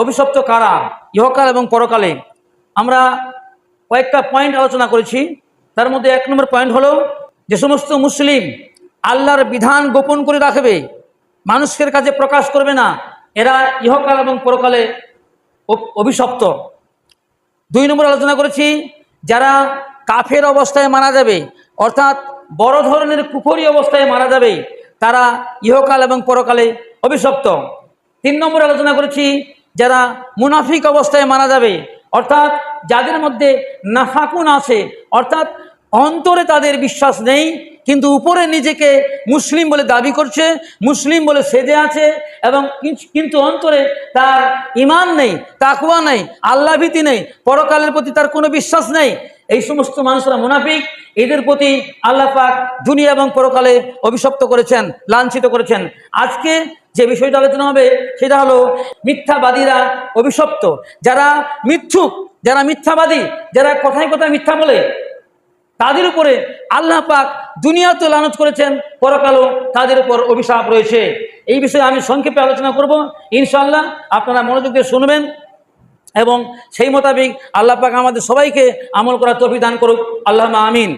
অভিশপ্ত কারা? ইহকাল এবং পরকালে। আমরা কয়েকটা পয়েন্ট আলোচনা করেছি। তার মধ্যে এক নম্বর পয়েন্ট হলো যে সমস্ত মুসলিম আল্লাহর বিধান গোপন করে রাখবে, মানুষের কাছে প্রকাশ করবে না, এরা ইহকাল এবং পরকালে অভিশপ্ত। দুই নম্বর আলোচনা করেছি, যারা কাফের অবস্থায় মারা যাবে, অর্থাৎ বড় ধরনের কুফরি অবস্থায় মারা যাবে, তারা ইহকাল এবং পরকালে অভিশপ্ত। তিন নম্বর আলোচনা করেছি যারা মুনাফিক অবস্থায় মারা যাবে, অর্থাৎ যাদের মধ্যে নাফাকুন আছে, অর্থাৎ অন্তরে তাদের বিশ্বাস নেই, কিন্তু উপরে নিজেকে মুসলিম বলে দাবি করছে, মুসলিম বলে সেজে আছে, এবং কিন- কিন্তু অন্তরে তার ইমান নেই তাকুয়া নেই আল্লাভীতি নেই, পরকালের প্রতি তার কোনো বিশ্বাস নেই। এই সমস্ত মানুষরা মুনাফিক এদের প্রতি আল্লাহ পাক দুনিয়া এবং পরকালে অভিশপ্ত করেছেন, লাঞ্ছিত করেছেন। আজকে যে বিষয়টা আলোচনা হবে, সেটা হলো মিথ্যাবাদীরা অভিশপ্ত। যারা মিথ্যুক, যারা মিথ্যাবাদী, যারা কথায় কথায় মিথ্যা বলে, তাদের উপরে আল্লাহ পাক দুনিয়াতে লানত করেছেন, পরকালও তাদের উপর অভিশাপ রয়েছে। এই বিষয়ে আমি সংক্ষেপে আলোচনা করব। ইনশাল্লাহ আপনারা মনোযোগ দিয়ে শুনবেন এবং সেই মোতাবেক আল্লাহ পাক আমাদের সবাইকে আমল করার তফি দান করুক। আল্লাহ আমিন।